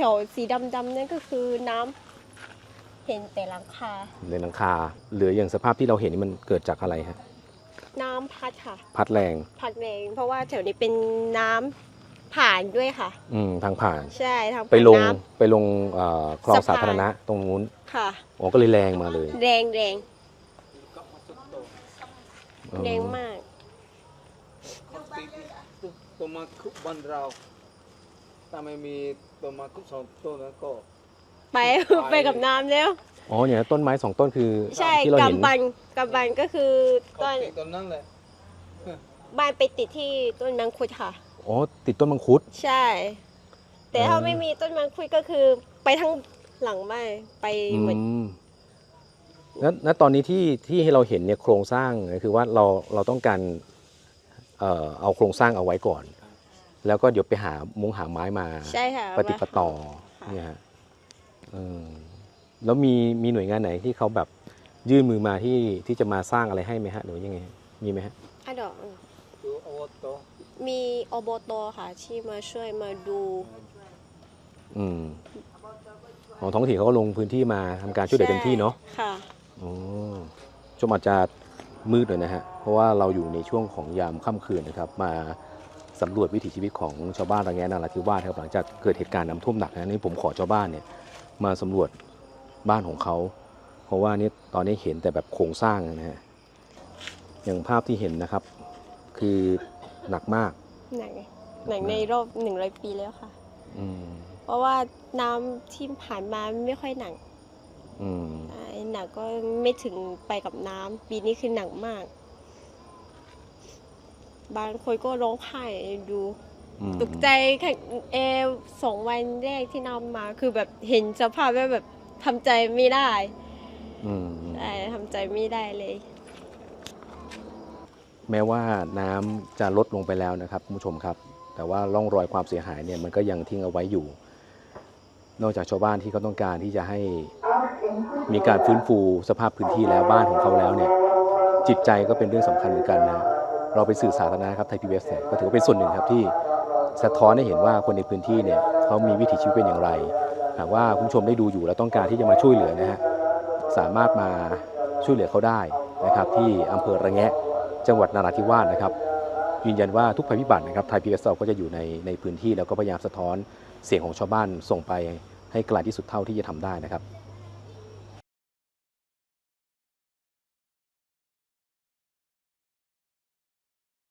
ถวๆสีดำๆนั่นก็คือน้ำเห็นแต่หลังคา ในหลังคาหรืออย่างสภาพที่เราเห็นนี่มันเกิดจากอะไรฮะน้ำพัดค่ะ พัดแรงพัดแรงเพราะว่าแถวนี้เป็นน้ำผ่านด้วยค่ะ อืมทางผ่าน ใช่ทางไปลงน้ไปลงเอ่อคลองสะพานสาธารณะตรงนู้นำค่ะ อ๋อก็เลยแรงมาเลยแรงแรงอ๋อแรงมากตัวมาคุกบันเรา ถ้าไม่มีตัวมาคุกสองต้นนั้นก็ ไป ไปกับน้ำแล้ว อ๋อเนี่ยต้นไม้สองต้นคือใช่ที่เราเห็นกำบันกำบันก็คือเขาต้นติดต้นนั้นแหละบ้านไปติดที่ต้นมังคุดค่ะ อ๋อติดต้นมังคุด ใช่ แต่ถ้าอืมไม่มีต้นมังคุดก็คือ ไปทั้งหลังบ้านไปอืหมดมแล้วแล้วตอนนี้ที่ที่ให้เราเห็นเนี่ยโครงสร้างก็คือว่าเราเราต้องการเอ่อเอาโครงสร้างเอาไว้ก่อน แล้วก็เดี๋ยวไปหามุงหาไม้มาใช่ค่ะปฏิปต่อเนี่ยฮะเออแล้วมีมีหน่วยงานไหนที่เขาแบบยื่นมือมาที่ที่จะมาสร้างอะไรให้ไหมฮะหรือว่ายังไงฮะมีไหมฮะอะดอกตัวโอวโตมีอบตค่ะ ที่มาช่วยมาดู อืมของท้องถิ่นเขาก็ลงพื้นที่มาทำการช่วยเหลือเต็มที่เนาะค่ะอ๋อชมอาจจะมืดหน่อยนะฮะเพราะว่าเราอยู่ในช่วงของยามค่ำคืนนะครับมา สำรวจวิถีชีวิตของชาวบ้านระแงะนาราธิวาสครับหลังจากเกิดเหตุการณ์น้ำท่วมหนักนะนี่ผมขอชาวบ้านเนี่ยมาสำรวจบ้านของเขา เพราะว่านี่ตอนนี้เห็นแต่แบบโครงสร้างนะฮะอย่างภาพที่เห็นนะครับ คือหนักมากหนังหนังในรอบหนึ่งร้อยปีแล้วค่ะอืมเพราะว่าน้ำที่ผ่านมาไม่ค่อยหนักอืม อ่าหนักก็ไม่ถึงไปกับน้ำปีนี้คือหนักมาก บางคนก็ร้องไห้ดูอืมตกใจค่ะเออสองวันแรกที่น้ำมาคือแบบเห็นสภาพแล้วแบบทำใจไม่ได้อืมใช่ทำใจไม่ได้เลย แม้ว่าน้ำจะลดลงไปแล้วนะครับคุณผู้ชมครับ แต่ว่าร่องรอยความเสียหายเนี่ยมันก็ยังทิ้งเอาไว้อยู่ นอกจากชาวบ้านที่เขาต้องการที่จะให้มีการฟื้นฟูสภาพพื้นที่แล้วบ้านของเขาแล้วเนี่ย จิตใจก็เป็นเรื่องสำคัญเหมือนกันนะ เราไปสื่อสาธารณะครับไทยพีบีเอสเนี่ยก็ถือว่าเป็นส่วนหนึ่งครับที่สะท้อนให้เห็นว่าคนในพื้นที่เนี่ยเขามีวิถีชีวิตเป็นอย่างไร หากว่าคุณผู้ชมได้ดูอยู่แล้วต้องการที่จะมาช่วยเหลือนะฮะสามารถมาช่วยเหลือเขาได้นะครับที่อำเภอระแงะจังหวัดนราธิวาสนะครับยืนยันว่าทุกภัยพิบัตินะครับไทยพีเอสก็จะอยู่ในในพื้นที่แล้วก็พยายามสะท้อนเสียงของชาวบ้านส่งไปให้ไกลที่สุดเท่าที่จะทำได้นะครับ